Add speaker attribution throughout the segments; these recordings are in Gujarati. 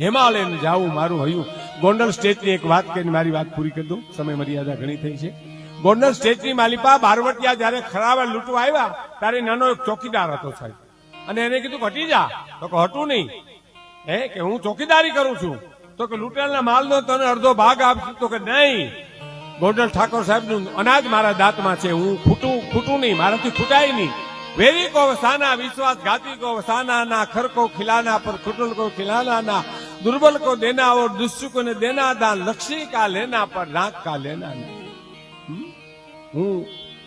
Speaker 1: હિમાલયન જાવું મારું હયું. ગોંડલ સ્ટેટની એક વાત કરીને મારી વાત પૂરી કરી દઉં. સમય મર્યાદા ઘણી થઈ છે. ગોંડલ સ્ટેટની માલિપા બારવટિયા જયારે ખરાવા લૂંટવા આવ્યા, ત્યારે નાનો એક ચોકીદાર હતો સાહેબ. અને એને કીધું હટી જા તો કે હટું નહીં. હે, કે હું ચોકીદારી કરું છું? તો કે, લૂંટેલના માલનો તને અડધો ભાગ આપશું. તો કે, નહીં. ગોંડલ ઠાકોર સાહેબનું અનાજ મારા દાંતમાં છે. હું ખૂટું ખૂટું નહીં. મારાથી ખૂટાય નહીં. વેરી કોવસાના વિશ્વાસઘાતી કોવસાના ખરકો ખિલાના પર, ખુટલ કો ખિલાના દુર્બલ કો દેના ઓર દુષ્ટ ને દેના દા લક્ષી કા લેના પર, રાખ કા લેના હું,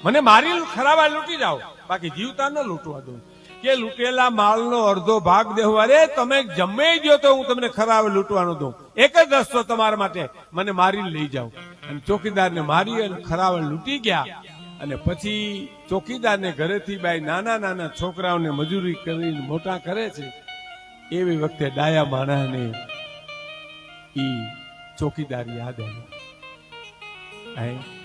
Speaker 1: મને મારી ખરાબા લૂંટી જાઓ. બાકી જીવતા ન લૂંટવા દઉં કે લૂંટેલા માલ નો અડધો ભાગ દેવો અરે, તમે જમે ગયો તો હું તમને ખરાબ લૂંટવાનું દઉં. એક જ રસ્તો તમારા માટે. મને મારી લઈ જાઓ. અને ચોકીદાર ને મારી અને ખરાબ લૂંટી ગયા. અને પછી ચોકીદારને ઘરેથી બાય નાના નાના છોકરાઓને મજૂરી કરીને મોટા કરે છે, એવી વખતે ડાયા માણાને ઈ ચોકીદાર યાદ આવ્યો?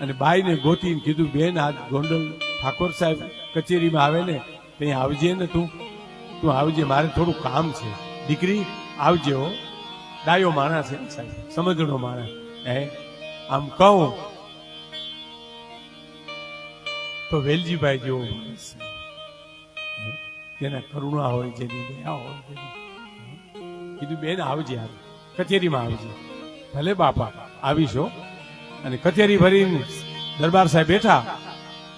Speaker 1: અને બાઈને ગોતીને કીધું, બેન આ ગોંડલ ઠાકોર સાહેબ કચેરીમાં આવે ને, ત્યાં આવજે ને તું. તું આવજે, મારે થોડું કામ છે. દીકરી, આવજે હો. ડાયો માણસ છે સાહેબ, સમજણો માણસ. હે? આમ કહું તો વેલજીભાઈ જેવો માણસ છે. કરુણા હોય, જેની દયા હોય કીધું, બેન, આવજે હાલ કચેરીમાં આવજે. ભલે બાપા આવીશો અને કચેરી ભરીને દરબાર સાહેબ બેઠા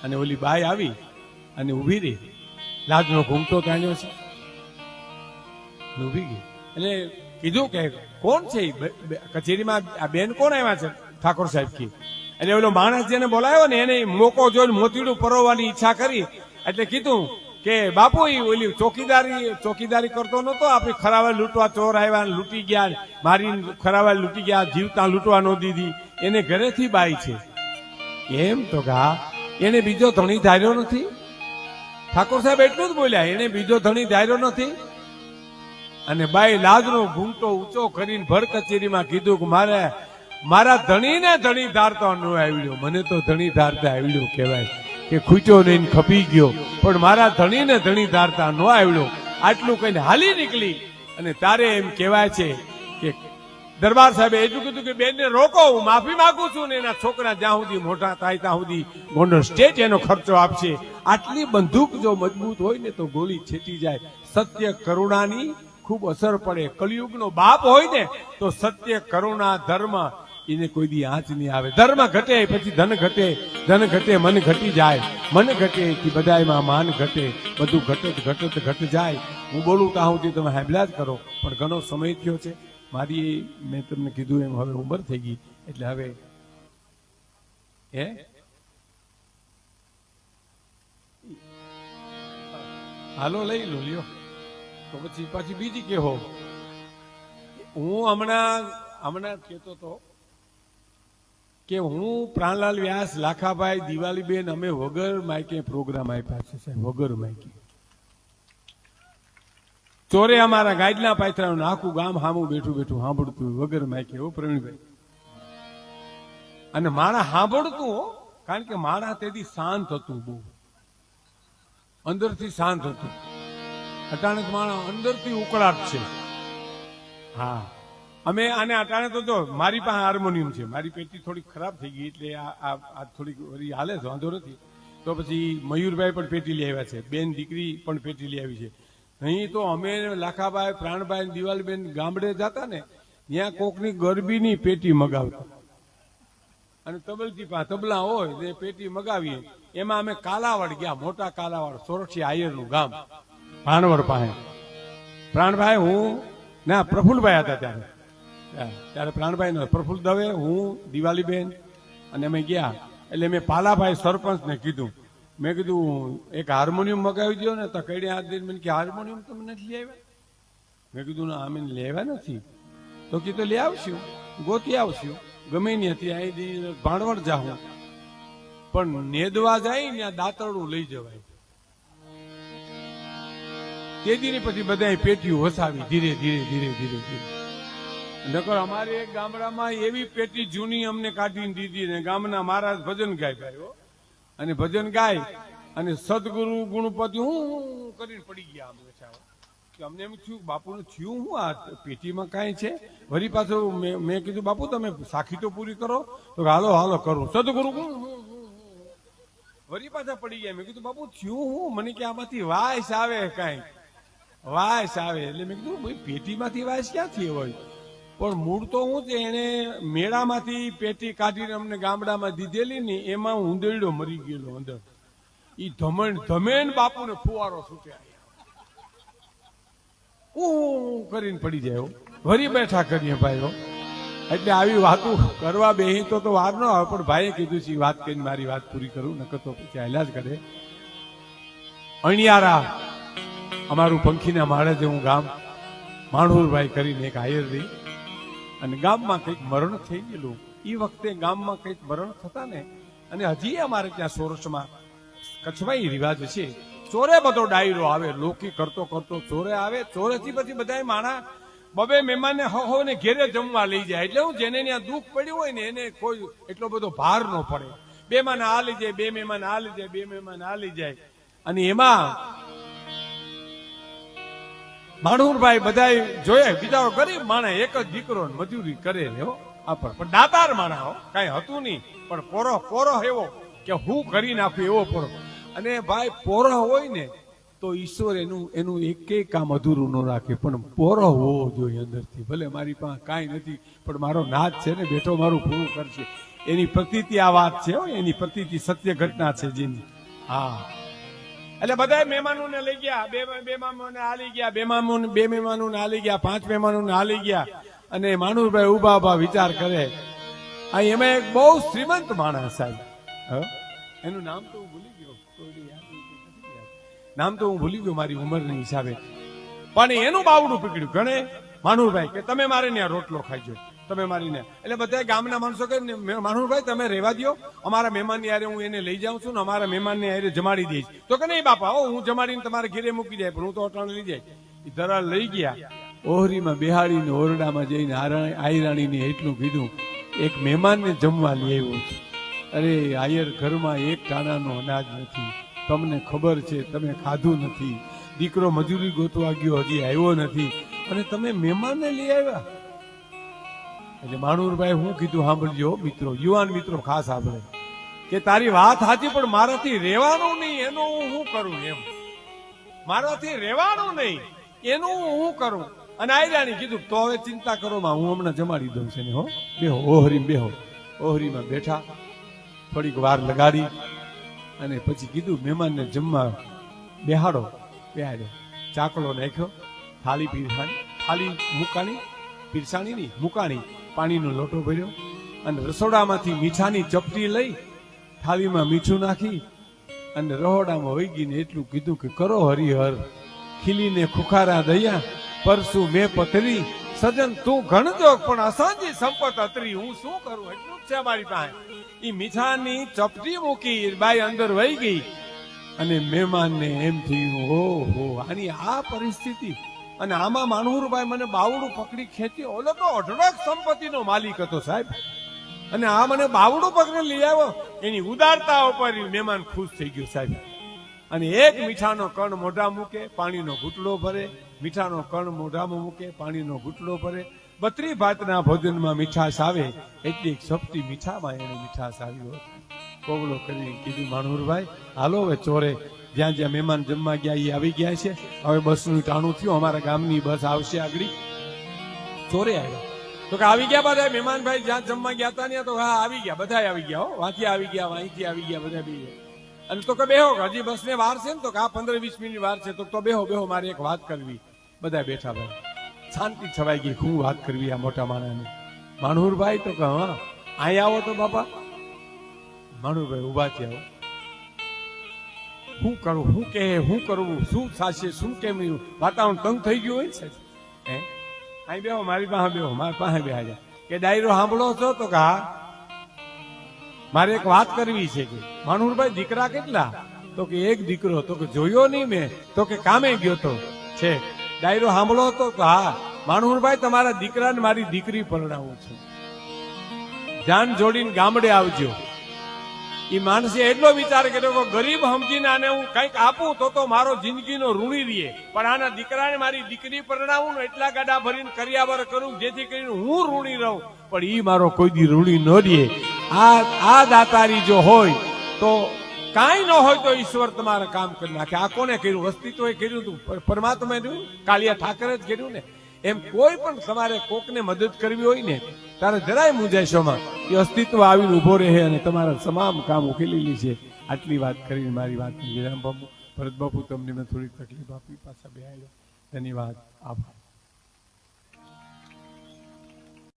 Speaker 1: અને ઓલી બાઈ આવી અને ઊભી રહી. લાજનો ઘૂમતો તાણ્યો છે. ઊભી ગઈ. એટલે કીધું કે, કોણ છે કચેરીમાં આ બેન કોણ આવ્યા છે? ઠાકોર સાહેબ કી એટલે ઓલો માણસ જેને બોલાયો ને એને મોકો જોઈને મોતીડું પરોવાની ઈચ્છા કરી. એટલે કીધું કે, બાપુ, ઈ ઓલી ચોકીદારી ચોકીદારી કરતો નતો આપણી ખરાવા લૂંટવા ચોર આવ્યા લૂંટી ગયા મારી ખરાવા લૂંટી ગયા, જીવતા લૂંટવા ન દીધી. એને ઘરેથી બાઈ છે. એમ તો ગા. એને બીજો ધણી ધાર્યો નથી? ઠાકોર સાહેબ એટલું જ બોલ્યા, એને બીજો ધણી ધાર્યો નથી? અને બાઈ લાજનો ઘૂંટો ઊંચો કરીને ભર કચેરીમાં કીધું કે, મારે મારા ધણીને ધણી ધારતો ન આવડ્યો મને તો ધણી ધારતા આવડ્યો કહેવાય કે ખૂટ્યો નહીં ખપી ગયો. પણ મારા ધણીને ધણી ધારતા ન આવડ્યો આટલું કહીને હાલી નીકળી. અને તારે એમ કહેવાય છે કે દરબાર સાહેબે એટલું કીધું કે બેનને રોકો, હું માફી માંગુ છું ને એના છોકરા જ્યાં સુધી મોટા થાય ત્યાં સુધી ગોંડલ સ્ટેટ એનો ખર્ચો આપશે. આટલી બંદૂક જો મજબૂત હોય ને તો ગોળી છેટી જાય. સત્ય કરુણાની ખૂબ અસર પડે. કલયુગનો બાપ હોય ને તો સત્ય કરુણા ધર્મ એને કોઈ દી આંચ નહીં આવે. ધર્મ ઘટે, પછી ધન ઘટે. ધન ઘટે, મન ઘટી જાય. મન ઘટે કે બધાયમાં માન ઘટે. બધું ઘટત ઘટત ઘટ જાય. હું બોલું ત્યાં સુધી તમે હાંભળ્યા જ કરો. પણ ઘણો સમય થયો છે. મારી મેં તમને કીધું એમ હવે ઉંમર થઈ ગઈ. એટલે હવે હે? હાલો, લઈ લો, લ્યો. તો પછી પાછી બીજી કેહો. હું હમણાં હમણાં કહેતો તો કે હું પ્રાણલાલ વ્યાસ, લાખાભાઈ, દિવાલીબેન, અમે વગર માઇકે પ્રોગ્રામ આપ્યા છે સાહેબ, વગર માઇકે ચોરે અમારા ગાઈડના પાથરાનું આખું ગામ હામું બેઠું બેઠું સાંભળતું વગર માઇકે હો પ્રવીણભાઈ. અને મારા સાંભળતું કારણ કે મારા તેથી શાંત હતું બહુ. અંદરથી શાંત હતું. અટાણક માણસ અંદરથી ઉકળાટ છે. હા. અમે આને અટાણે તો જો, મારી પાસે હાર્મોનિયમ છે. મારી પેટી થોડી ખરાબ થઈ ગઈ એટલે આ થોડીક વરી હાલે છે, વાંધો નથી. તો પછી મયુરભાઈ પણ પેટી લઈ આવ્યા છે. બેન દીકરી પણ પેટી લઈ આવી છે. અહીં તો અમે લાખાભાઈ પ્રાણભાઈ દિવાલબેન ગામડે જતા ને, ત્યાં કોકની ગરબીની પેટી મગાવતા. અને તબલથી પા તબલા હોય તે પેટી મગાવીએ. એમાં અમે કાલાવાડ ગયા, મોટા કાલાવાડ, સોરઠી આયરનું ગામ, ભાણવડ પાસે. પ્રાણભાઈ, હું, ના, પ્રફુલભાઈ હતા ત્યારે. ત્યારે પ્રાણભાઈ પ્રફુલ્લ પ્રફુલ દવે, હું, દિવાલીબેન અને અમે ગયા. એટલે મેં પાલાભાઈ સરપંચને કીધું. મેં કીધું, એક હાર્મોનિયમ મગાવી દો ને તો કઈ દઈને મને કે, હાર્મોનિયમ તમે નથી લઈ આવ્યા મેં કીધું, ના, અમે લેવા નથી. તો કીધું લઈ આવશું. ગોતી આવશું. ગમે ત્યાંથી અહીંથી ભાણવડ જાઉં. પણ નેદવા જાય ને દાંતરડું લઈ જવાય. તેદીની પછી બધા પેટીઓ વસાવી ધીરે ધીરે ધીરે ધીરે ધીરે. નકર અમારે એક ગામડામાં એવી પેટી જૂની અમને કાઢીને દીધી ને ગામના મહારાજ ભજન ગાય ભાઈઓ અને ભજન ગાય અને સદગુરુ ગુણપતિ હું કરીને પડી ગયા અમે કે અમને એમ થયું, બાપુનું થયું હું આ પેટીમાં કાંઈ છે? વળી પાછું મેં કીધું, બાપુ, તમે સાખી તો પૂરી કરો. તો હાલો હાલો, કરું. સદગુરુ. વળી પાછા પડી ગયા. મેં કીધું, બાપુ, થયું હું? મને કે આમાંથી વાયસ આવે કાંઈ? વાયસ આવે. એટલે મેં કીધું, ભાઈ, પેટીમાંથી વાયસ ક્યાંથી હોય? પણ મૂળ તો હું છે એને મેળામાંથી પેટી કાઢીને અમને ગામડામાં દીધેલી ને એમાં ઊંધેડો મરી ગયેલો અંદર. ઈ ધમણ ધમેન બાપુને ફુવારો છૂટ્યા હું કરીને પડી જાય હો. વરી બેઠા કરીએ ભાઈઓ એટલે આવી વાતો કરવા બેહી તો તો વાર ન આવે, પણ ભાઈએ કીધું છે વાત કરીને મારી વાત પૂરી કરું, નકર તો પછી હાલ્યા જ કરે. અણિયારા, અમારું પંખીના માળે જેવું ગામ, માણુરભાઈ કરીને એક આયર રહી. અને ગામમાં કંઈક મરણ થઈ ગયેલું. એ વખતે ગામમાં કંઈક મરણ થતા ને, અને હજી અમારે ત્યાં સોરસમાં કચ્છમાં એ રિવાજ છે. ચોરે બધો ડાયરો આવે, લોકી કરતો કરતો ચોરે આવે, ચોરેથી પછી બધા માણા બબે મહેમાનને હો ને ઘેરે જમવા લઈ જાય. એટલે હું જેને ત્યાં દુઃખ પડ્યું હોય ને, એને કોઈ એટલો બધો ભાર ન પડે. બે મહેમાન આ લઈ જાય, બે મહેમાન આ લઈ જાય, બે મહેમાન આ લઈ જાય. અને એમાં માણુરભાઈ બધા જોઈએ બિચારો ગરીબ માણે એક જ દીકરો મજૂરી કરે એવો હો. આ પણ દાતાર માણા, હો. કઈ હતું નહીં. પણ પોરો પોરો એવો કે હું કરી નાખું એવો પોરો અને ભાઈ પોરો હોય ને, તો ઈશ્વર એનું એનું એક કામ અધૂરું ન રાખે. પણ પોરો હોવો જોઈએ અંદરથી. ભલે મારી પાસે કાંઈ નથી, પણ મારો નાદ છે ને, બેઠો મારું પૂરું કરશે. એની પ્રતીતિ આ વાત છે એની પ્રતીતિ સત્ય ઘટના છે જેની. હા. એટલે બધા મહેમાનોને લઈ ગયા. બે બે મહેમાનોને હાલી ગયા, બે મામો બે મહેમાનોને હાલી ગયા, પાંચ મહેમાનોને હાલી ગયા અને માનુરભાઈ ઊભા ઊભા વિચાર કરે. અહીં એમાં એક બહુ શ્રીમંત માણસ સાહેબ? એનું નામ તો હું ભૂલી ગયો. નામ તો હું ભૂલી ગયો મારી ઉંમરના હિસાબે. પણ એનું બાવડું પકડ્યું ગણે? માનુરભાઈ કે તમે મારે ત્યાં રોટલો ખાઈજો તમે મારીને એટલે બધા ગામના માણસો કે "ને- માનુરભાઈ તમે રહેવા દ્યો. અમારા મહેમાનની હારે હું એને લઈ જાઉં છું ને અમારા મહેમાનને હારે જમાડી દઈશ. તો કે, નહીં બાપા, હો જમાડીને તમારે ઘેરે મૂકી જાય, પણ હું તો અટાણ લઈ જાય. એ ધરા લઈ ગયા. ઓહરીમાં બિહાળીને ઓરડામાં જઈને આયરાણીને એટલું કીધું, એક મહેમાનને જમવા લઈ આવ્યો છું. અરે, આયર ઘરમાં એક ટાણાનો અનાજ નથી. તમને ખબર છે, તમે ખાધું નથી. દીકરો મજૂરી ગોતવા ગયો હજી આવ્યો નથી. અને તમે મહેમાનને લઈ આવ્યા? એટલે માણુરભાઈ, હું કીધું, સાંભળજો, મિત્રો, યુવાન મિત્રો, ખાસ સાંભળે. કે તારી વાત સાચી, પણ મારાથી રહેવાનું નહીં, એનું હું કરું એમ? મારાથી રહેવાનું નહીં, એનું હું કરું? અને આયરાણી કીધું, તો હવે ચિંતા કરો, માં, હું હમણાં જમાડી દઉં છે ને, હો. બેહો ઓહરી બેહો. ઓહરીમાં બેઠા, થોડીક વાર લગાડી, અને પછી કીધું, મહેમાનને જમવા બેહાડો. બેહાડ્યો. ચાકલો નાખ્યો, થાળી પીરસાણી, થાળી મુકાણી પીરસાણી ની મુકાણી. પાણીનો લોટો ભર્યો અને રસોડામાંથી મીઠાની ચપટી લઈ થાળીમાં મીઠું નાખી અને રહોડામાં વહી ગઈને એટલું કીધું કે કરો હરિહર. ખીલીને ખુખારા દયા, પરસુ મેં પથરી, સજન તું ગણજો પણ અસાંજી સંપત અતરી, હું શું કરું? એટલું જ છે મારી પાસે. ઈ મીઠાની ચપટી મૂકી બાઈ અંદર વહી ગઈ અને મહેમાનને એમ થયું હો હો આની આ પરિસ્થિતિ અને આમાં માનહુરભાઈ મને બાવડું પકડી ખેંચી ઓલો તો અઢળક સંપત્તિનો માલિક હતો સાહેબ. અને આ મને બાવડું પકડી લઈ આવ્યો. એની ઉદારતા ઉપર મહેમાન ખુશ થઈ ગયો સાહેબ. અને એક મીઠાનો કણ મોઢા મૂકે, પાણીનો ઘૂંટડો ભરે. મીઠાનો કણ મોઢામાં મૂકે, પાણીનો ઘૂંટડો ભરે. બત્રી ભાતના ભોજનમાં મીઠાશ આવે એટલી સપટી મીઠામાં એને મીઠાશ આવ્યો હતો કોગળો કરી કીધું માણુરભાઈ હાલો હવે ચોરે જ્યાં જ્યાં મહેમાન જમવા ગયા એ આવી ગયા છે. હવે બસનું ટાણું થયું, અમારા ગામની બસ આવશે આગળ. ચોરે આવ્યા. તો કે આવી ગયા બધા મહેમાનભાઈ, જ્યાં જમવા ગયા હતા ને તો હા, આવી ગયા બધા આવી ગયા હો. વાંચી આવી ગયા, વાંચી આવી ગયા બધા બી. અને તો કે બેહો, હજી બસ ને વાર છે ને, તો કે આ પંદર વીસ મિનિટ વાર છે, તો બેહો બેહો, મારે એક વાત કરવી. બધા બેઠા ભાઈ શાંતિ છવાઈ ગઈ, હું વાત કરવી આ મોટા માણસને. માણુરભાઈ તો કે, હા અહીંયા આવો તો બાપા. માણુરભાઈ ઊભા થયા. શું કરું? શું કે શું કરવું શું થશે? શું કેમ વાતાવરણ તંગ થઈ ગયું હોય છે હે? અહીં બેહો, મારી પાસે બેહો, મારી પાસે બેહા કે ડાયરો સાંભળો છો તો કે મારે એક વાત કરવી છે કે માનુરભાઈ દીકરા કેટલા? તો કે એક દીકરો, તો કે જોયો નહીં મેં, તો કે કામે ગયો તો? છે. ડાયરો સાંભળો તો કે હા. માનુરભાઈ તમારા દીકરાને મારી દીકરી પરણાવું છું. જાન જોડીને ગામડે આવજો. એ માણસે એટલો વિચાર કર્યો કે ગરીબ સમજીને આને હું કંઈક આપું તો તો મારો જિંદગીનો ઋણી રહીએ પણ આના દીકરાને મારી દીકરી પરણાવું ને એટલા ગાડા ભરીને કર્યાવર કરું જેથી કરીને હું ઋણી રહું. પણ એ મારો કોઈ દી ઋણી ન રહીએ આ આ દાતારી જો હોય તો કાંઈ ન હોય તો ઈશ્વર તમારે કામ કરી નાખે. આ કોને કર્યું? અસ્તિત્વ કર્યું હતું પરમાત્માએ કાલિયા ઠાકરે જ કર્યું ને? એમ કોઈ પણ તમારે કોકને મદદ કરવી હોય ને, તારે જરાય મૂંઝાશોમાં એ અસ્તિત્વ આવીને ઊભો રહે અને તમારા તમામ કામ ઉકેલી છે. આટલી વાત કરીને મારી વાત વિરામ બાપુ ભરત તમને મેં થોડી તકલીફ આપી, પાછા બે ધન્યવાદ. આભાર.